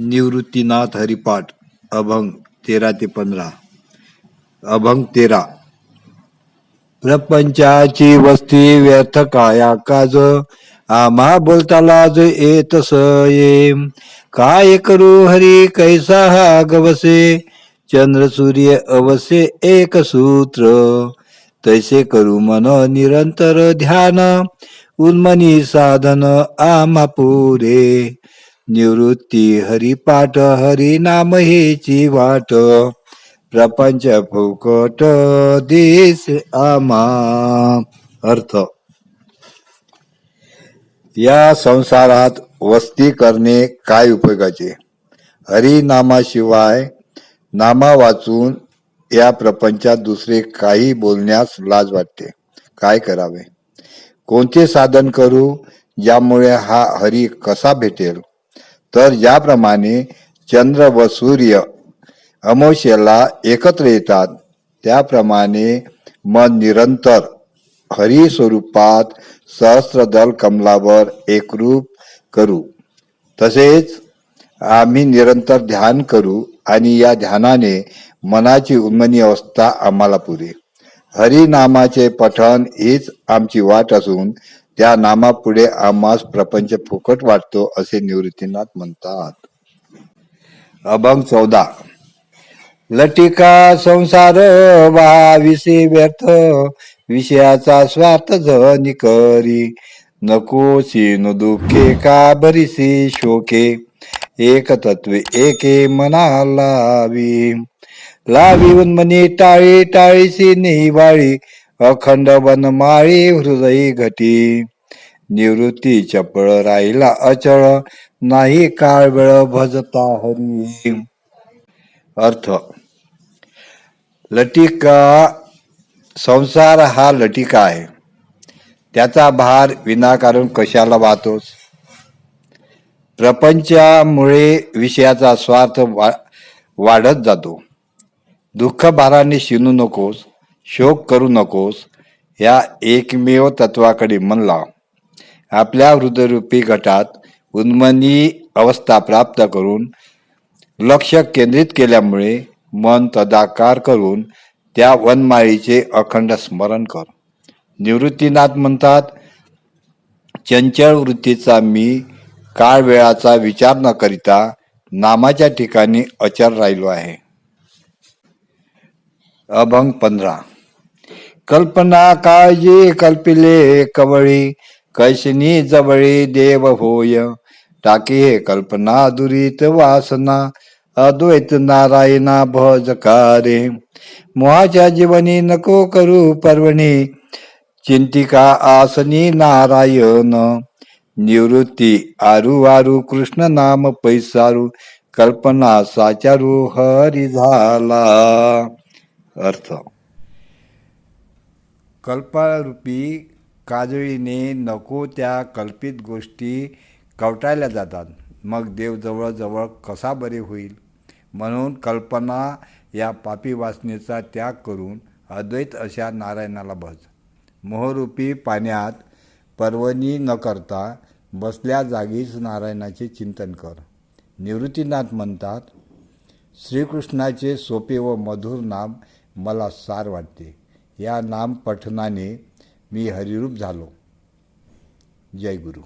निवृत्तीनाथ हरिपाठ अभंग तेरा ते पंधरा. अभंग तेरा. प्रपंचाची वस्ती व्यर्थ काया काज आम्हा बोलता लाज येत ये काय करू हरी कैसा हा गवसे? चंद्र सूर्य अवसे एक सूत्र. तैसे करू मन निरंतर ध्यान. उन्मनी साधन आम्हा पुरे. निवृत्ती हरिपाठ हरी नाम हेची वाट. प्रपंच फुकट देश आमा. अर्थ. या संसारात वस्ती करणे काय उपयोगाचे? हरी नामाशिवाय नामा वाचून या प्रपंचात दुसरे काही बोलण्यास लाज वाटते. काय करावे? कोणते साधन करू ज्यामुळे हा हरी कसा भेटेल? तर ज्याप्रमाणे चंद्र व सूर्य अमोशेला एकत्र येतात. त्याप्रमाणे मन निरंतर हरी स्वरूपात सहस्त्रदल कमलावर एकरूप करू. तसेच आम्ही निरंतर ध्यान करू आणि या ध्यानाने मनाची उन्मनी अवस्था आम्हाला पुरे हरी नामाचे पठण हीच आमची वाट असून त्या नामापुढे आम्हास प्रपंच फुकट वाटतो असे निवृत्तीनाथ म्हणतात. अभंग चौदा. लटिका संसार भाविसे व्यर्थ विषयाचा स्वार्थ जनी करी. नको न दुःखे का बरीसी शोके. एक तत्वे एके मना लावी. लावी उन्मनी टाळी टाळीसी निवाळी. अखंड वनमाळी हृदयी घटी. निवृत्ती चपळ राहिला अचळ. नाही काळ वेळ भजता हरी अर्थ. लटिका संसार हा लटिका आहे. त्याचा भार विनाकारण कशाला वाहतोस? प्रपंचामुळे विषयाचा स्वार्थ वा वाढत जातो. दुःख भाराने शिनू नकोस शोक करू नकोस या एकमेव तत्वाकडे मन लाव आपल्या हृदयरूपी गटात उन्मनी अवस्था प्राप्त करून लक्ष केंद्रित केल्यामुळे मन तदाकार करून त्या वनमाळीचे अखंड स्मरण कर. निवृत्तीनाथ म्हणतात चंचल वृत्तीचा मी काळ वेळाचा विचार न करिता नामाच्या ठिकाणी अचर राहिलो आहे. अभंग पंधरा. कल्पना काळजी कल्पिले कवळी कैसनी जवळी देव होय. टाकी हे कल्पना दुरीत वासना अद्वैत नारायणा भजकारे. मोहाच्या जीवनी नको करू पर्वणी चिंतिका आसनी नारायण. निवृत्ती आरू आरू कृष्ण नाम पैसारू कल्पना साचारू हरी झाला. अर्थ. कल्पारूपी काजळीने नको त्या कल्पित गोष्टी कवटाळल्या जातात. मग देव जवळजवळ कसा बरे होईल? म्हणून कल्पना या पापी वासनेचा त्याग करून अद्वैत अशा नारायणाला भज मोहरूपी पाण्यात पर्वणी न करता बसल्या जागीच नारायणाचे चिंतन कर. निवृत्तीनाथ म्हणतात श्रीकृष्णाचे सोपे व मधुर नाम मला सार वाटते. या नाम पठनाने मी हरिरूप झालो. जय गुरु.